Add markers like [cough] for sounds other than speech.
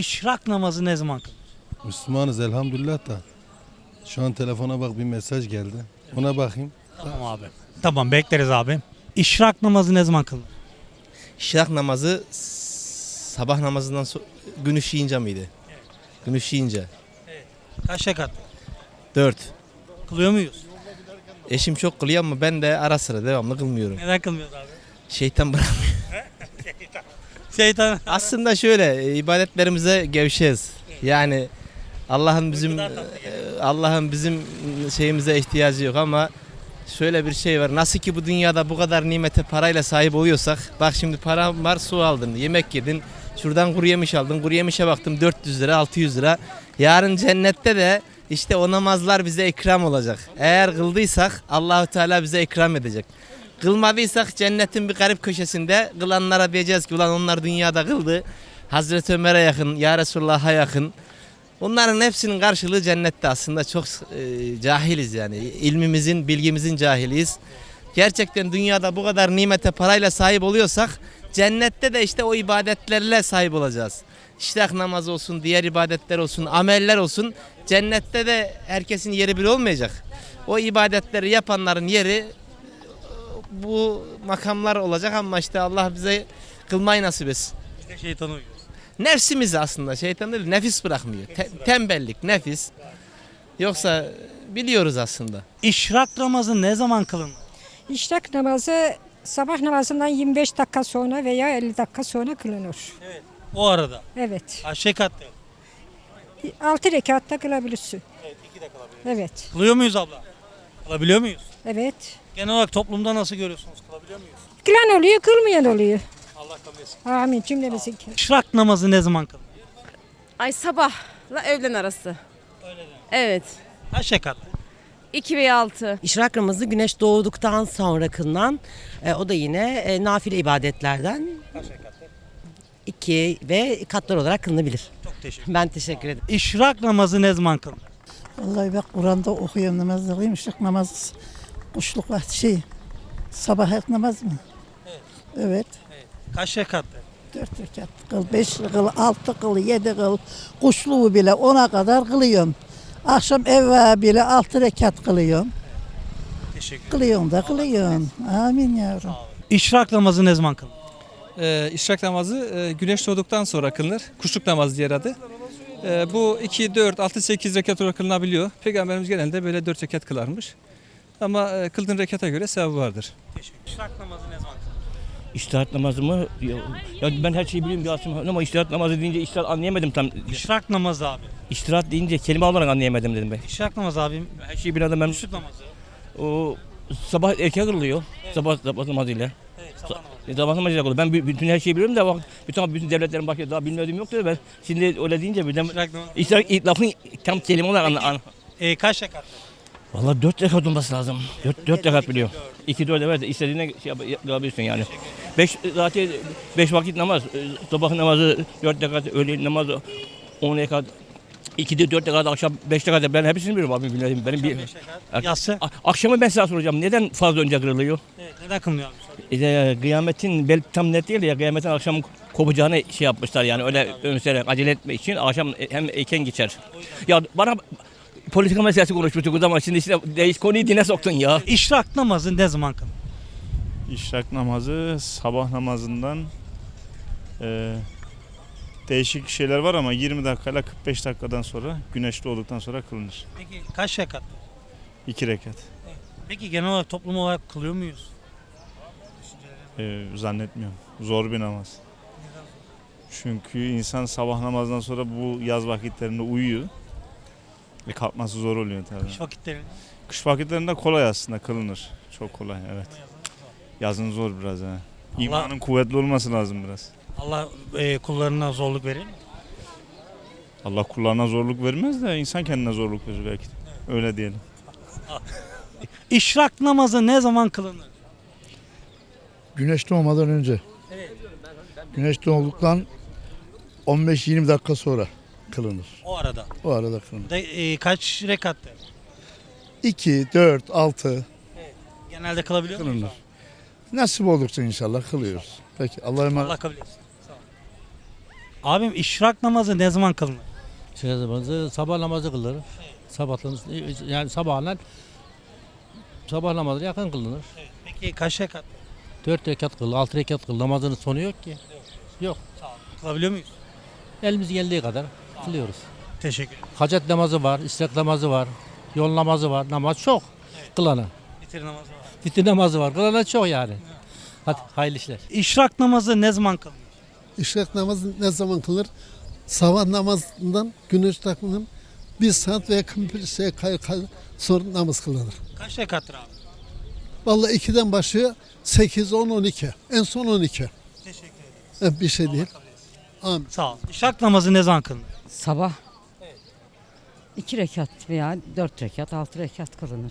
İşrak namazı ne zaman kılınır? Müslümanız elhamdülillah da. Şu an telefona bak bir mesaj geldi. Ona bakayım. Tamam abi. Tamam bekleriz abi. İşrak namazı ne zaman kılınır? Şirak namazı sabah namazından sonra gün ışıyınca mıydı? Gün ışıyınca. Kaç rekat? 4. Kılıyor muyuz? Eşim çok kılıyor ama ben de ara sıra devamlı kılmıyorum. Neden kılmıyoruz abi? Şeytan bırak. Şeytan. Aslında şöyle e, ibadetlerimize gevşeyiz. Yani Allah'ın bizim e, Allah'ın bizim şeyimize ihtiyacı yok ama şöyle bir şey var. Nasıl ki bu dünyada bu kadar nimete parayla sahip oluyorsak bak şimdi param var su aldın, yemek yedin. Şuradan kuru yemiş aldın. Kuru yemişe baktım 400 lira, 600 lira. Yarın cennette de işte o namazlar bize ikram olacak. Eğer kıldıysak Allahu Teala bize ikram edecek. Kılmadıysak cennetin bir garip köşesinde kılanlara diyeceğiz ki ulan onlar dünyada kıldı. Hazreti Ömer'e yakın, Ya Resulullah'a yakın. Bunların hepsinin karşılığı cennette aslında çok e, cahiliz yani. İlmimizin, bilgimizin cahiliyiz. Gerçekten dünyada bu kadar nimete parayla sahip oluyorsak cennette de işte o ibadetlerle sahip olacağız. İşrak namazı olsun, diğer ibadetler olsun, ameller olsun. Cennette de herkesin yeri bir olmayacak. O ibadetleri yapanların yeri bu makamlar olacak ama işte Allah bize kılmayı nasip etsin. Biz de şeytana uyuyoruz. Nefsimiz aslında şeytan değil nefis bırakmıyor. Te- tembellik, nefis. Yoksa biliyoruz aslında. İşrak namazı ne zaman kılınır? İşrak namazı sabah namazından 25 dakika sonra veya 50 dakika sonra kılınır. O arada. Evet. Kaç rekatta? 6 rekatta kılabilirsin. Evet, iki de kılabiliriz. Evet. Kılıyor muyuz abla? Kılabiliyor muyuz? Evet. Genel olarak toplumda nasıl görüyorsunuz? Kılabiliyor muyuz? Kılan oluyor, kılmayan oluyor. Allah kabul etsin. Amin cümlemizin. İşrak namazı ne zaman kılınır? Ay sabahla öğlen arası. Evet. Kaç rekat? 2 veya 6. İşrak namazı güneş doğduktan sonra kılınan e, o da yine e, nafile ibadetlerden iki ve katlar olarak kılınabilir. Çok teşekkür Ben teşekkür ederim. İşrak namazı ne zaman kılınır? Vallahi bak Kur'an'da okuyorum namaz kılayım. Işık namazı, kuşluk vakti şey, sabah namaz mı? Evet. Kaç rekattı? Dört rekat kıl, beş kıl, altı kıl, yedi kıl, kuşluğu bile ona kadar kılıyorum. Akşam evva bile altı rekat kılıyorum. Teşekkür Kılıyorum da kılıyorum. Amin yavrum. İşrak namazı ne zaman kılınır? Ee, işrak namazı e, güneş doğduktan sonra kılınır. Kuşluk namazı diğer adı. Ee, bu 2, 4, 6, 8 rekat olarak kılınabiliyor. Peygamberimiz genelde böyle 4 rekat kılarmış. Ama e, kıldığın rekata göre sevabı vardır. İşrak namazı ne zaman kılınır? İştihat namazı mı? Ya, ya ben her şeyi biliyorum Yasin ama iştihat namazı deyince iştihat anlayamadım tam. İşrak namazı abi. İştihat deyince kelime olarak anlayamadım dedim ben. İşrak namazı abim. Her şeyi bilen adam ben Kuşluk namazı. o sabah erken kılıyor. Sabah, sabah namazıyla. Evet, sabah namazı. E, Sabah namazıyla kılıyor. Ben bütün her şeyi biliyorum da bak bütün bütün devletlerin başka daha bilmediğim yoktu da ben şimdi öyle deyince birden İşrak namazı. İştihat ilk lafın tam kelime olarak anla. an- E, kaç rekattı? Valla dört rekat olması lazım. Dört, dört rekat biliyor. İki dört evet istediğine şey yap- yapabilirsin yani. Beş zaten beş vakit namaz. e, Sabah namazı dört rekat, öğle namazı on rekat. İki de dört rekat, akşam beş rekat. Ben hepsini biliyorum abi bilmiyorum. Benim bir... Yatsı. Akşamı ben size soracağım. Neden fazla önce kırılıyor? Evet, neden kılınıyor abi? E, kıyametin belki tam net değil de ya kıyametin akşam kopacağını şey yapmışlar yani öyle ömsere acele etme için akşam hem erken geçer. Ya bana politika meselesi konuşmuştuk ama şimdi işte değiş konuyu dine soktun ya. İşrak namazı ne zaman kılınır? İşrak namazı sabah namazından e, değişik şeyler var ama 20 dakikayla 45 dakikadan sonra güneş doğduktan sonra kılınır. Peki kaç rekat? İki rekat. Peki genel olarak toplum olarak kılıyor muyuz? E, zannetmiyorum. Zor bir namaz. Çünkü insan sabah namazdan sonra bu yaz vakitlerinde uyuyor. Ve kalkması zor oluyor tabii. Kış vakitlerinde. Kış vakitlerinde kolay aslında kılınır. Çok kolay evet. Yazın zor biraz ha. İmanın kuvvetli olması lazım biraz. Allah e, kullarına zorluk verir mi? Allah kullarına zorluk vermez de insan kendine zorluk verir belki. de. Öyle diyelim. [laughs] İşrak namazı ne zaman kılınır? Güneş doğmadan önce. Güneş doğduktan 15-20 dakika sonra kılınır. O arada. O arada kılınır. De, e, kaç rekattı? 2, 4, 6 Genelde kılabiliyor muyuz? kılınır. Nasip oldukça inşallah kılıyoruz. Peki Allah'a emanet. Allah kabul etsin. Abim işrak namazı ne zaman kılınır? Şey namazı, sabah namazı kılınır. Sabahın yani sabahlar sabah namazı yakın kılınır. Peki kaç rekat? 4 rekat kıl, 6 rekat kıl. Namazının sonu yok ki. Yok. Kılabiliyor muyuz? Elimiz geldiği kadar kılıyoruz. Teşekkür ederim. Hacet namazı var, istek namazı var, yol namazı var. Namaz çok kılana. Bitir namazı var. Bitti namazı var. Kılana çok yani. Hadi hayırlı işler. İşrak namazı ne zaman kılınır? İşrak namazı ne zaman kılır? Sabah namazından güneş takımının bir saat veya bir şey kay, kay, sonra namaz kılınır. Kaç rekattır abi? Vallahi 2'den başlıyor 8, 10, 12. En son 12. Teşekkür ederim. Eh, Bir şey değil. Amin. Sağ ol. İşrak namazı ne zaman kılınır? Sabah. iki rekat veya dört rekat, altı rekat kılınır.